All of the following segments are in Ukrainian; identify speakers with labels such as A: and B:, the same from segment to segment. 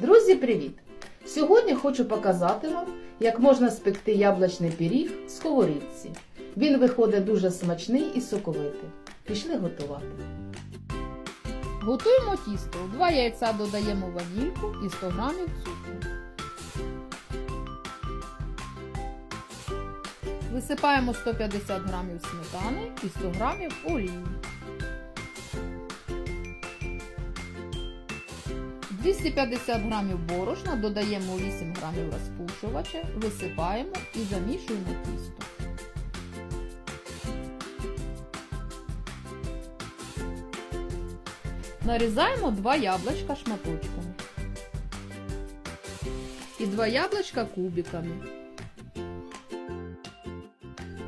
A: Друзі, привіт! Сьогодні хочу показати вам, як можна спекти яблучний пиріг в сковорідці. Він виходить дуже смачний і соковитий. Пішли готувати.
B: Готуємо тісто. 2 яйця додаємо ванільку і 100 грамів цукру. Висипаємо 150 грамів сметани і 100 грамів олії. 250 грамів борошна додаємо 8 грамів розпушувача, висипаємо і замішуємо тісто. Нарізаємо 2 яблучка шматочками. І 2 яблучка кубиками.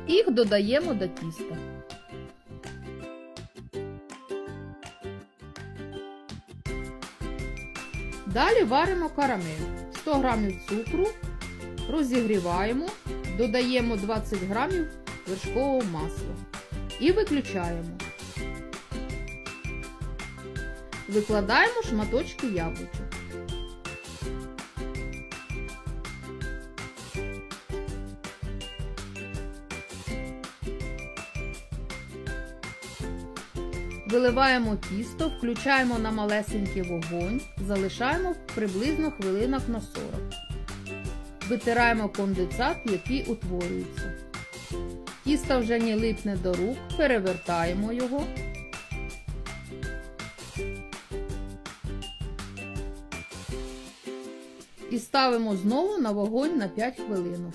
B: Їх додаємо до тіста. Далі варимо карамель. 100 грамів цукру, розігріваємо, додаємо 20 грамів вершкового масла і виключаємо. Викладаємо шматочки яблучок. Виливаємо тісто, включаємо на малесенький вогонь, залишаємо приблизно хвилинок на 40. Витираємо конденсат, який утворюється. Тісто вже не липне до рук, перевертаємо його. І ставимо знову на вогонь на 5 хвилинок.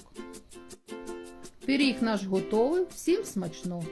B: Пиріг наш готовий, всім смачного!